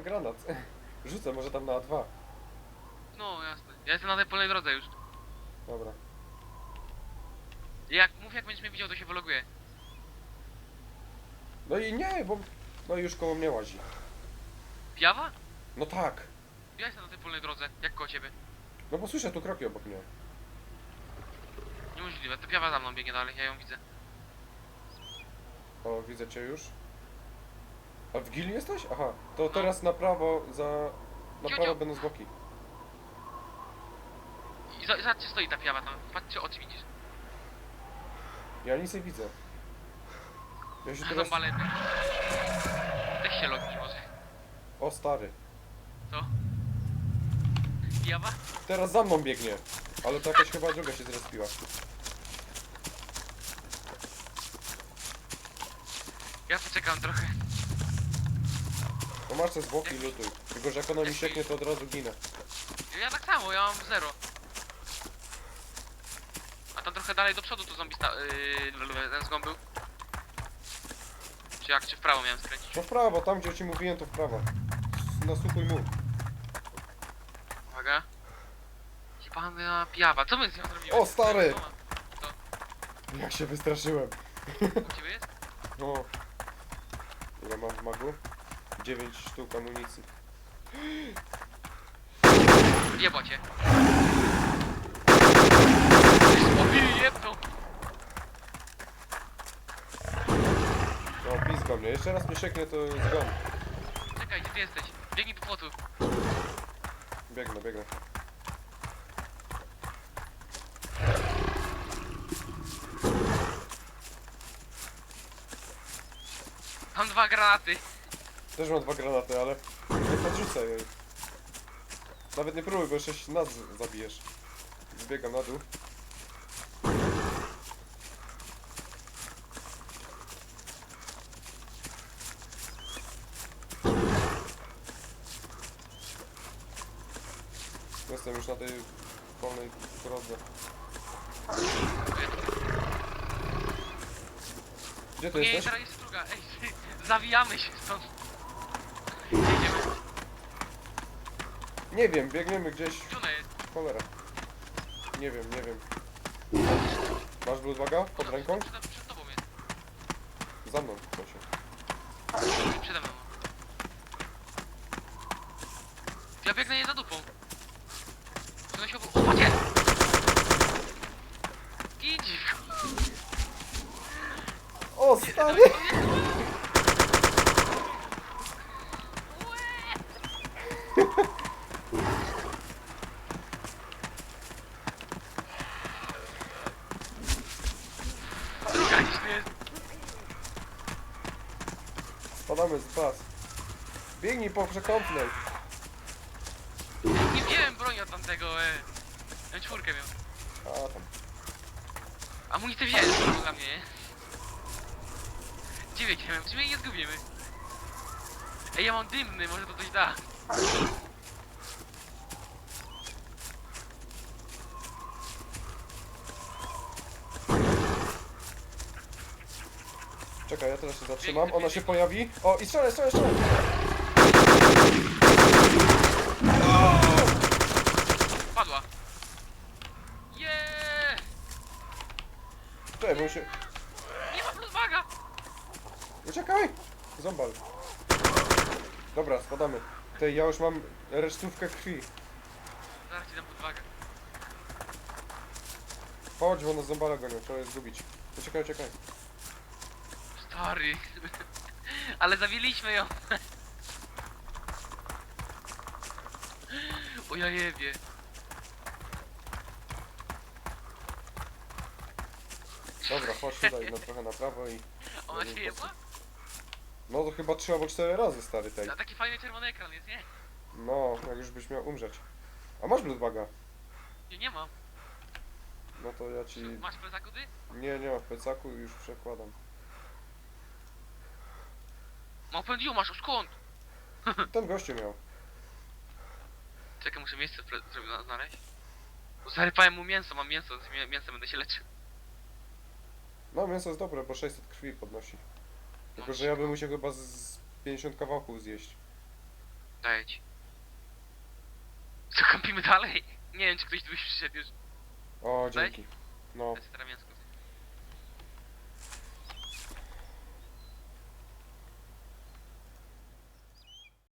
mam granat. Rzucę może tam na A2. No jasne. Ja jestem na tej polnej drodze już. Dobra. Jak mów jak będziesz mnie widział, to się wyloguję. No i nie, bo... No już koło mnie łazi. Piawa? No tak. Ja jestem na tej polnej drodze, jak koło ciebie. No bo słyszę tu kroki obok mnie. Niemożliwe, to piawa za mną biegnie dalej, ja ją widzę. O, widzę cię już. A w gili jesteś? Aha. To teraz na prawo za... Na prawo będą zwłoki. I za- zobaczcie, stoi ta piawa tam. Patrzcie, oczy widzisz. Ja nic nie widzę. Ja się Teraz... teraz... Zombalety. Weź się lognij może. O, stary. Co? Piawa? Teraz za mną biegnie. Ale to jakaś chyba druga się zrespiła. Ja poczekam trochę. Masz te zwłoki lutuj. Tylko, że jak ona mi sieknie, to od razu ginę. Ja tak samo, ja mam zero. A tam trochę dalej do przodu tu zombie sta... Yy, ten zgon był. Czy jak, czy w prawo miałem skręcić? No w prawo, tam gdzie ci mówiłem, to w prawo. Nasłuchuj mu. Uwaga. Jebana piawa, co my z nią zrobiłeś? O, stary! Jak się wystraszyłem. U ciebie jest? No. Ile mam w magu? 9 sztuk amunicji. Jebła cię. Mobili jedną. No, pizga mnie. Jeszcze raz mnie sieknie, to zgon. Czekaj, gdzie ty jesteś? Biegnij do płotu. Biegnę, biegnę. Mam dwa granaty. Też mam dwa granaty, ale nie podrzucę jej. Nawet nie próbuj, bo jeszcze się nas zabijesz. Zbiegam na dół. Jestem już na tej wolnej drodze. Gdzie ty Nie, jesteś? teraz jest druga. Ej, zawijamy się stąd. Nie wiem, biegniemy gdzieś. Cholera. Nie wiem, nie wiem. Masz bloodbaga pod ręką? Przed, przed tobą jest. Za mną, proszę. Przede mną. Ja biegnę jej za dupą. Ona się ob... O, patrzcie! Idź! O, stary! Spadamy z pas. Biegnij po przekątnej. Nie wziąłem broni od tamtego, e... Ja czwórkę miał. A tam. Amunicję wziąłem to dla mnie, nie? Biegniemy? Czy my nie zgubimy? Ej, ja mam dymny, może to coś da. Czekaj, ja teraz się zatrzymam. Ona się pojawi. O, i strzelaj, strzelaj, strzelaj! Padła. Jeee! Czekaj, bo się... Nie ma pluswaga! Uciekaj! Zombal. Dobra, spadamy. Tej, ja już mam resztówkę krwi. Zaraz ci dam podwagę. Chodź, bo nas zombala gonią, trzeba je zgubić. Uciekaj, uciekaj. Stary. Ale zawiliśmy ją. O ja jebie. Dobra, chodź tutaj, no trochę na prawo i... Ona się jebła? No to chyba trzy albo cztery razy, stary, tej. A taki fajny czerwony ekran jest, nie? No, jak już byś miał umrzeć. A masz bloodbaga? Nie, nie mam. No to ja ci... Masz plecaku ty? Nie, nie w plecaku i już przekładam. Mam pędziu, masz, skąd? Ten gościu miał. Czekaj, muszę miejsce zrobić- na- znaleźć. Zarypałem mu mięso, mam mięso, z mię- mięsem będę się leczył. No mięso jest dobre, bo 600 krwi podnosi. Tylko, że ja bym musiał chyba z 50 kawałków zjeść. Daję ci. Co, kampimy dalej? Nie wiem, czy ktoś tu już przyszedł już. O, dzięki. No, teraz mięsko.